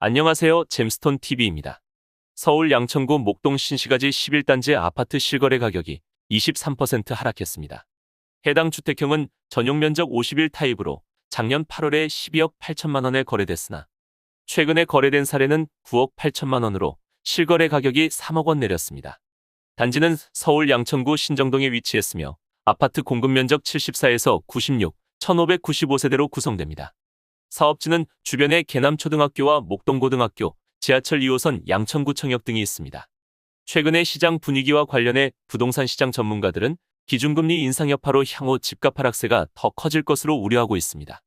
안녕하세요. 잼스톤 TV입니다. 서울 양천구 목동 신시가지 11단지 아파트 실거래 가격이 23% 하락했습니다. 해당 주택형은 전용 면적 51 타입으로 작년 8월에 12억 8천만 원에 거래됐으나 최근에 거래된 사례는 9억 8천만 원으로 실거래 가격이 3억 원 내렸습니다. 단지는 서울 양천구 신정동에 위치했으며 아파트 공급 면적 74에서 96, 1595세대로 구성됩니다. 사업지는 주변에 계남초등학교와 목동고등학교, 지하철 2호선 양천구청역 등이 있습니다. 최근의 시장 분위기와 관련해 부동산 시장 전문가들은 기준금리 인상 여파로 향후 집값 하락세가 더 커질 것으로 우려하고 있습니다.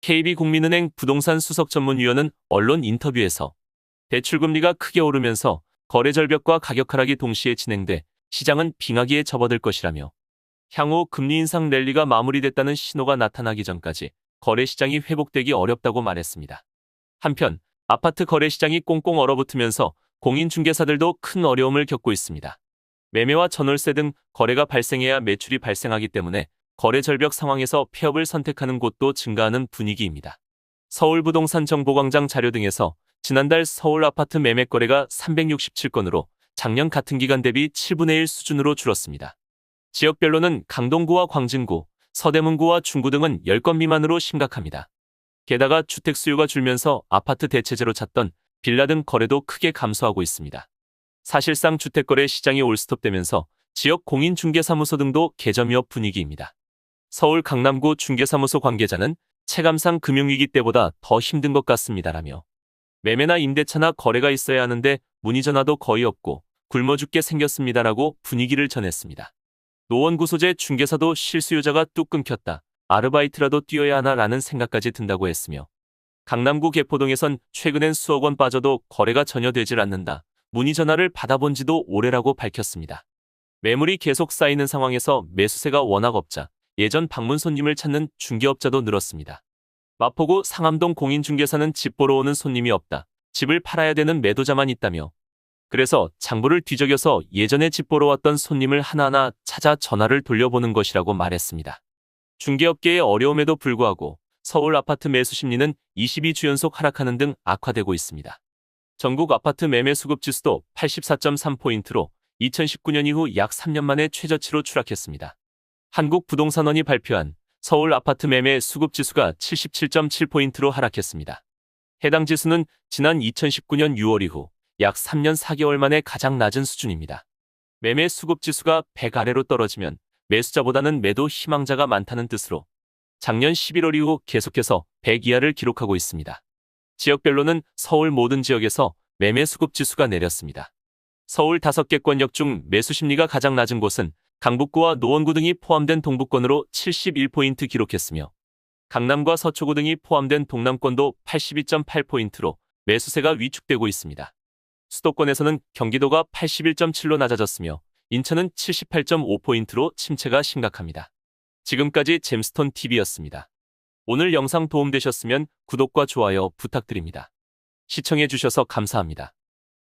KB국민은행 부동산 수석 전문위원은 언론 인터뷰에서 대출금리가 크게 오르면서 거래 절벽과 가격 하락이 동시에 진행돼 시장은 빙하기에 접어들 것이라며 향후 금리 인상 랠리가 마무리됐다는 신호가 나타나기 전까지 거래 시장이 회복되기 어렵다고 말했습니다. 한편 아파트 거래 시장이 꽁꽁 얼어붙으면서 공인중개사들도 큰 어려움을 겪고 있습니다. 매매와 전월세 등 거래가 발생해야 매출이 발생하기 때문에 거래 절벽 상황에서 폐업을 선택하는 곳도 증가하는 분위기입니다. 서울부동산 정보광장 자료 등에서 지난달 서울 아파트 매매 거래가 367건으로 작년 같은 기간 대비 7분의 1 수준으로 줄었습니다. 지역별로는 강동구와 광진구, 서대문구와 중구 등은 10건 미만으로 심각합니다. 게다가 주택 수요가 줄면서 아파트 대체제로 찾던 빌라 등 거래도 크게 감소하고 있습니다. 사실상 주택거래 시장이 올스톱되면서 지역 공인중개사무소 등도 개점 위협 분위기입니다. 서울 강남구 중개사무소 관계자는 체감상 금융위기 때보다 더 힘든 것 같습니다라며 매매나 임대차나 거래가 있어야 하는데 문의 전화도 거의 없고 굶어 죽게 생겼습니다라고 분위기를 전했습니다. 노원구 소재 중개사도 실수요자가 뚝 끊겼다. 아르바이트라도 뛰어야 하나라는 생각까지 든다고 했으며 강남구 개포동에선 최근엔 수억 원 빠져도 거래가 전혀 되질 않는다. 문의 전화를 받아본 지도 오래라고 밝혔습니다. 매물이 계속 쌓이는 상황에서 매수세가 워낙 없자 예전 방문 손님을 찾는 중개업자도 늘었습니다. 마포구 상암동 공인중개사는 집 보러 오는 손님이 없다. 집을 팔아야 되는 매도자만 있다며 그래서 장부를 뒤적여서 예전에 집 보러 왔던 손님을 하나하나 찾아 전화를 돌려보는 것이라고 말했습니다. 중개업계의 어려움에도 불구하고 서울 아파트 매수 심리는 22주 연속 하락하는 등 악화되고 있습니다. 전국 아파트 매매 수급 지수도 84.3포인트로 2019년 이후 약 3년 만에 최저치로 추락했습니다. 한국부동산원이 발표한 서울 아파트 매매 수급 지수가 77.7포인트로 하락했습니다. 해당 지수는 지난 2019년 6월 이후 약 3년 4개월 만에 가장 낮은 수준입니다. 매매 수급 지수가 100 아래로 떨어지면 매수자보다는 매도 희망자가 많다는 뜻으로 작년 11월 이후 계속해서 100 이하를 기록하고 있습니다. 지역별로는 서울 모든 지역에서 매매 수급 지수가 내렸습니다. 서울 5개 권역 중 매수 심리가 가장 낮은 곳은 강북구와 노원구 등이 포함된 동북권으로 71포인트 기록했으며 강남과 서초구 등이 포함된 동남권도 82.8포인트로 매수세가 위축되고 있습니다. 수도권에서는 경기도가 81.7로 낮아졌으며 인천은 78.5포인트로 침체가 심각합니다. 지금까지 잼스톤 TV였습니다. 오늘 영상 도움되셨으면 구독과 좋아요 부탁드립니다. 시청해주셔서 감사합니다.